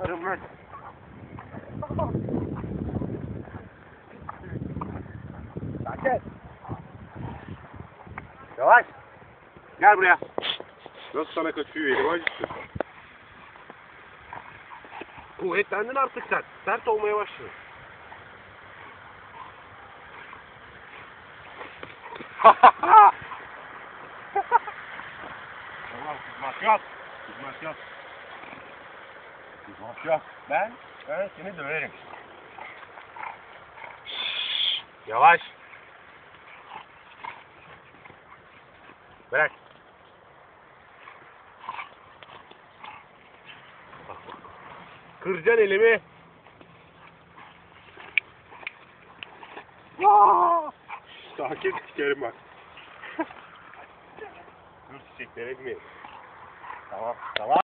Lan. Sakin. Yavaş. Gel buraya. Nasıl sana kaçıyor elim acısı? Kuvvetlendin artık sen. Sert olmaya başladın. tamam kızmak yok. Kızmak yok. Yok. Ben, ben seni döverim. Yavaş. Bırak. Kıracaksın elimi. Sakin sikerim bak. Dur çiçekleri mi? Tamam, tamam.